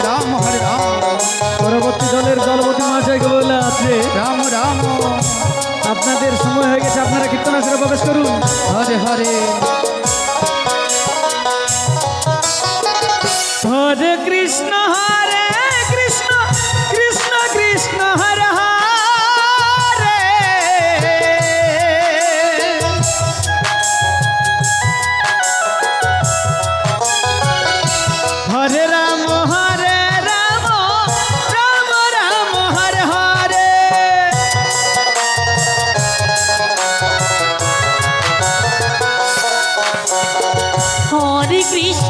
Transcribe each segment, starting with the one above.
রাম হরে রাম। পরবর্তী রাম রাম। আপনাদের সময় হয়ে গেছে আপনারা কীর্তন প্রবেশ করুন। হরে হরে। Кришна.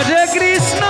হরে কৃষ্ণ।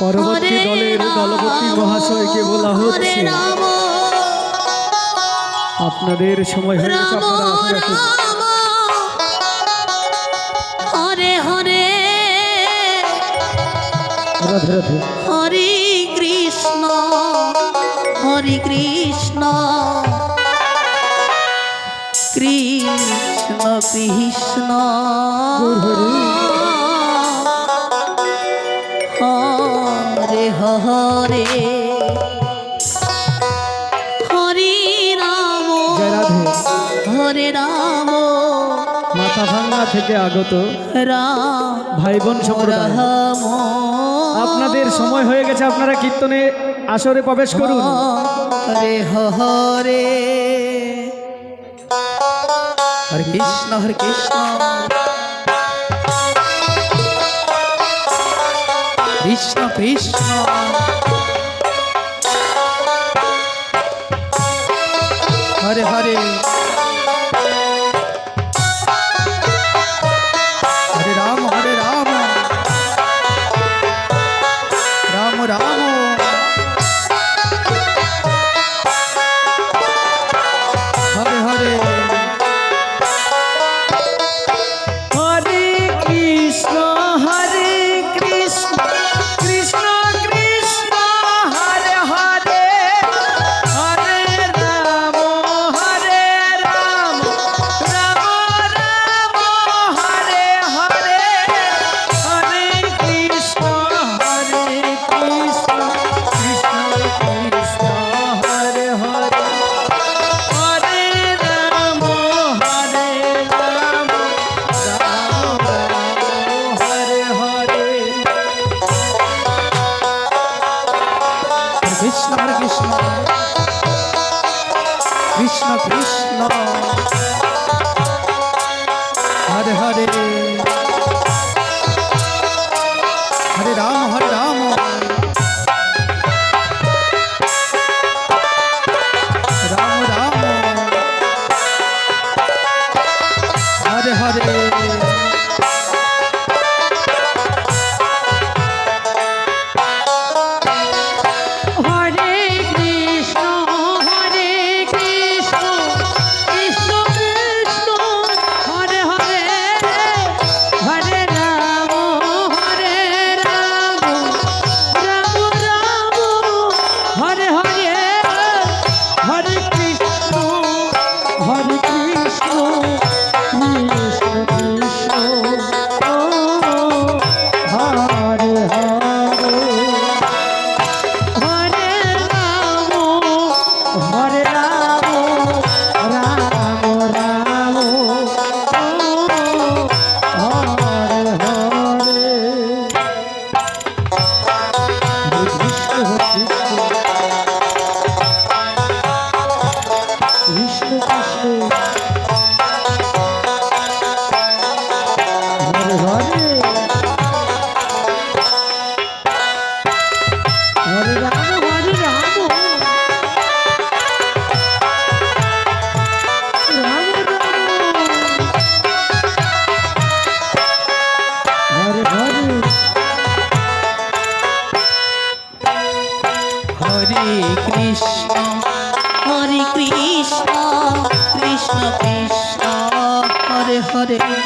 পরবর্তী দলের দলপতি মহাশয়কে বলা হচ্ছে। আপনাদের সময় হয়ে গেছে আপনারা হরে হরে। রাধে হরে কৃষ্ণ হরে কৃষ্ণ। কৃষ্ণ কৃষ্ণ। হরে। হরে হরে রাম। হরে রাম। মাথা ভাঙা থেকে আগত রাম। ভাই বোন সম্প্রদায় আপনাদের সময় হয়ে গেছে আপনারা কীর্তনে আসরে প্রবেশ করুন। হরে হরে। হরে কৃষ্ণ হরে কৃষ্ণ। কৃষ্ণ কৃষ্ণ হরে হরে কৃষ্ণ